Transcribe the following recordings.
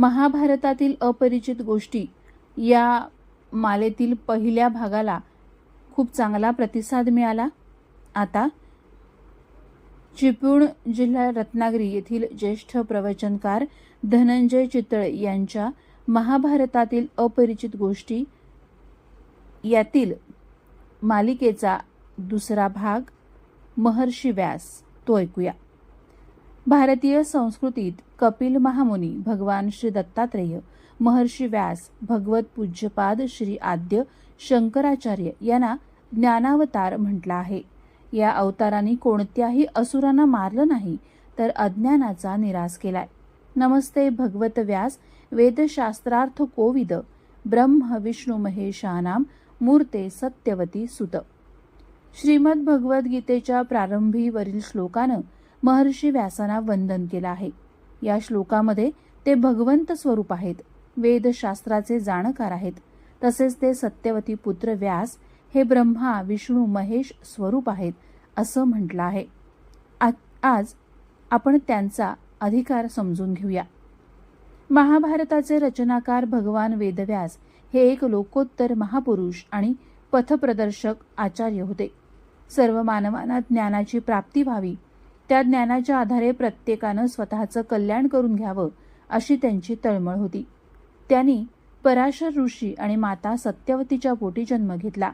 महाभारतातील अपरिचित गोष्टी या मालेतील पहिल्या भागाला खूप चांगला प्रतिसाद मिळाला. आता चिपळूण जिल्हा रत्नागिरी येथील ज्येष्ठ प्रवचनकार धनंजय चितळे यांच्या महाभारतातील अपरिचित गोष्टी यातील मालिकेचा दुसरा भाग महर्षी व्यास. तो ऐकूया. भारतीय संस्कृतीत कपिल महामुनी भगवान श्री दत्तात्रेय महर्षी व्यास भगवत पूज्यपाद श्री आद्य शंकराचार्य यांना ज्ञानावतार म्हटलं आहे. या अवतारांनी कोणत्याही असुरांना मारलं नाही तर अज्ञानाचा निराश केलाय. नमस्ते भगवत व्यास वेदशास्त्रार्थ कोविद ब्रह्म विष्णू महेशानाम मूर्ते सत्यवती सुत. श्रीमद भगवद्गीतेच्या प्रारंभीवरील श्लोकानं महर्षी व्यासांना वंदन केलं आहे. या श्लोकामध्ये ते भगवंत स्वरूप आहेत. वेदशास्त्राचे जाणकार आहेत. तसेच ते सत्यवती पुत्र व्यास हे ब्रह्मा विष्णू महेश स्वरूप आहेत असं म्हटलं आहे. आ- आज आपण त्यांचा अधिकार समजून घेऊया. महाभारताचे रचनाकार भगवान वेदव्यास हे एक लोकोत्तर महापुरुष आणि पथप्रदर्शक आचार्य होते. सर्व मानवांना ज्ञानाची प्राप्ती व्हावी त्या ज्ञानाच्या आधारे प्रत्येकानं स्वतःचं कल्याण करून घ्यावं अशी त्यांची तळमळ होती. त्यांनी पराशर ऋषी आणि माता सत्यवतीच्या पोटी जन्म घेतला.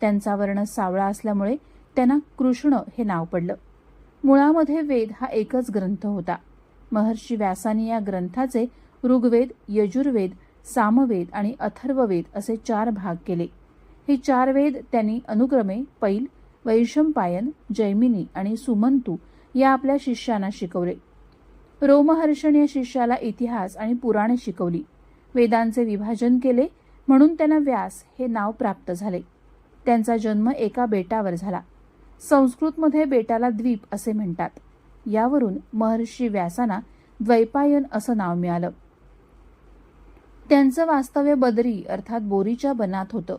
त्यांचा वर्ण सावळा असल्यामुळे त्यांना कृष्ण हे नाव पडलं. मुळामध्ये वेद हा एकच ग्रंथ होता. महर्षी व्यासानी या ग्रंथाचे ऋग्वेद यजुर्वेद सामवेद आणि अथर्ववेद असे चार भाग केले. हे चार वेद त्यांनी अनुक्रमे पैल वैशंपायन जैमिनी आणि सुमंतू या आपल्या शिष्यांना शिकवले. रोमहर्षण या शिष्याला इतिहास आणि पुराणे शिकवली. वेदांचे विभाजन केले म्हणून त्यांना व्यास हे नाव प्राप्त झाले. त्यांचा जन्म एका बेटावर झाला. संस्कृतमध्ये बेटाला द्वीप असे म्हणतात. यावरून महर्षी व्यासांना द्वैपायन असं नाव मिळालं. त्यांचं वास्तव्य बदरी अर्थात बोरीच्या बनात होतं.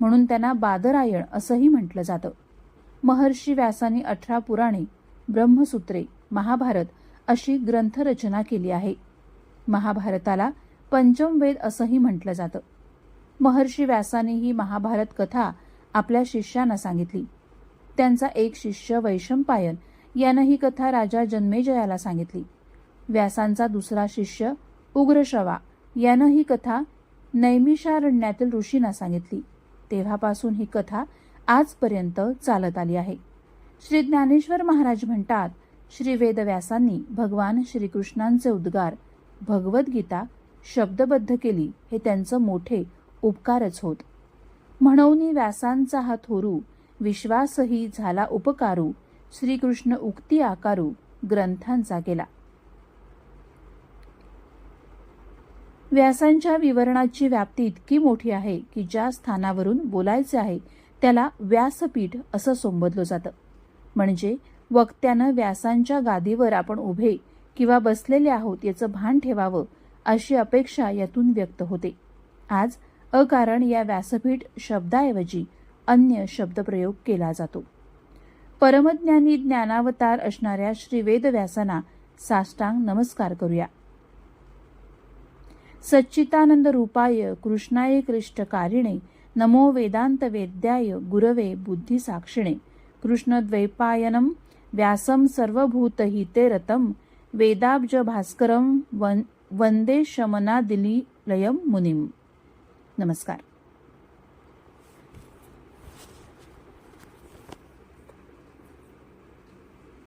म्हणून त्यांना बादरायण असंही म्हटलं जातं. महर्षी व्यासांनी अठरा पुराणे ब्रह्मसूत्रे महाभारत अशी ग्रंथरचना केली आहे. महाभारताला पंचमवेद असंही म्हटलं जातं. महर्षी व्यासाने ही महाभारत कथा आपल्या शिष्यांना सांगितली. त्यांचा एक शिष्य वैशंपायन यानं ही कथा राजा जन्मेजयाला सांगितली. व्यासांचा दुसरा शिष्य उग्रश्रवा यानं ही कथा नैमिषारण्यातील ऋषींना सांगितली. तेव्हापासून ही कथा आजपर्यंत चालत आली आहे. श्री ज्ञानेश्वर महाराज म्हणतात श्री वेदव्यासांनी भगवान श्रीकृष्णांचे उद्गार भगवद्गीता शब्दबद्ध केली हे त्यांचं मोठे उपकारच होत. म्हणून व्यासांचा हा थोरू विश्वासही झाला उपकारू श्रीकृष्ण उक्ती आकारू ग्रंथांचा केला. व्यासांच्या विवरणाची व्याप्ती इतकी मोठी आहे की ज्या स्थानावरून बोलायचे आहे त्याला व्यासपीठ असं संबोधलं जातं. म्हणजे वक्त्यानं व्यासांच्या गादीवर आपण उभे किंवा बसलेले आहोत याचं भान ठेवावं अशी अपेक्षा यातून व्यक्त होते. आज अकारण या व्यासपीठ शब्दाऐवजी अन्य शब्दप्रयोग केला जातो. परमज्ञानी ज्ञानावतार असणाऱ्या श्री वेदव्यासांना साष्टांग नमस्कार करूया. सच्चितानंद रूपाय कृष्णाय कारिणे नमो वेदांत वेद्याय गुरवे बुद्धी साक्षिणे कृष्णद्वैपायनं व्यासं सर्वभूतहिते रतं वेदाब्ज भास्करं वन वंदे शमनादिलीलयं मुनिम. नमस्कार.